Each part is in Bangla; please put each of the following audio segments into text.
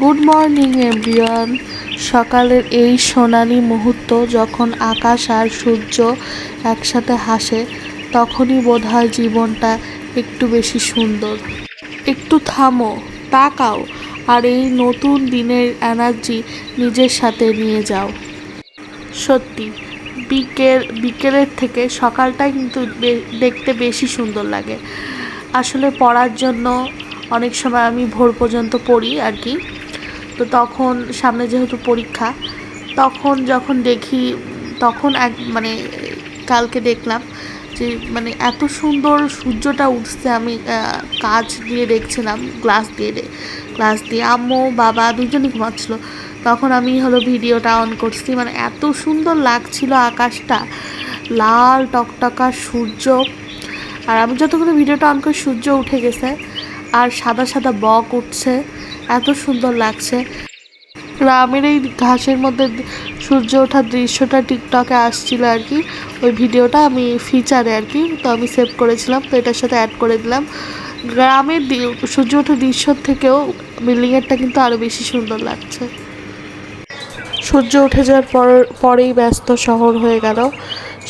গুড মর্নিং এভরিওয়ান সকালের এই সোনালি মুহূর্ত যখন আকাশ আর সূর্য একসাথে হাসে, তখনই বোধ হয় জীবনটা একটু বেশি সুন্দর। একটু থামো, তাকাও, আর এই নতুন দিনের এনার্জি নিজের সাথে নিয়ে যাও। সত্যি, বিকেল, বিকেলের থেকে সকালটাই কিন্তু দেখতে বেশি সুন্দর লাগে। আসলে পড়ার জন্য অনেক সময় আমি ভোর পর্যন্ত পড়ি আর কি। তো তখন সামনে যেহেতু পরীক্ষা, তখন যখন দেখি, তখন এক মানে কালকে দেখলাম যে মানে এত সুন্দর সূর্যটা উঠছে আমি কাজ দিয়ে দেখছিলাম গ্লাস দিয়ে গ্লাস দিয়ে আম্মু, বাবা দুজনই ঘুমাচ্ছিল। তখন আমি হলো ভিডিওটা অন করছি মানে এত সুন্দর লাগছিল আকাশটা, লাল টকটকা সূর্য। আর আমি যতক্ষণ ভিডিওটা অন করে, সূর্য উঠে গেছে। আর সাদা সাদা বক উঠছে, এত সুন্দর লাগছে। গ্রামের এই ঘাসের মধ্যে সূর্য ওঠার দৃশ্যটা টিকটকে আসছিল আর কি। ওই ভিডিওটা আমি ফিচারে আর কি, তো আমি সেভ করেছিলাম, তো এটার সাথে অ্যাড করে দিলাম। গ্রামের সূর্য ওঠার দৃশ্যর থেকেও বিল্ডিংয়েরটা কিন্তু আরও বেশি সুন্দর লাগছে। সূর্য উঠে যাওয়ার পর, পরেই ব্যস্ত শহর হয়ে গেল।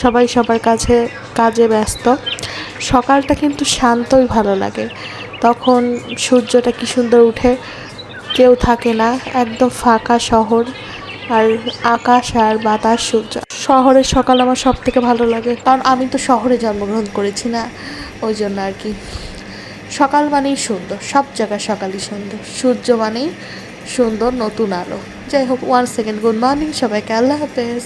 সবাই সবার কাছে, কাজে ব্যস্ত। সকালটা কিন্তু শান্তই ভালো লাগে। তখন সূর্যটা কি সুন্দর উঠে, কেউ থাকে না, একদম ফাঁকা শহর আর আকাশ আর বাতাস সূর্য। শহরের সকাল আমার সব থেকে ভালো লাগে, কারণ আমি তো শহরে জন্মগ্রহণ করেছি না, ওই জন্য আর কি। সকাল মানেই সুন্দর, সব জায়গায় সকালই সুন্দর। সূর্য মানেই সুন্দর নতুন আলো। যাই হোক ওয়ান সেকেন্ড গুড মর্নিং সবাইকে আল্লাহ হাফেজ।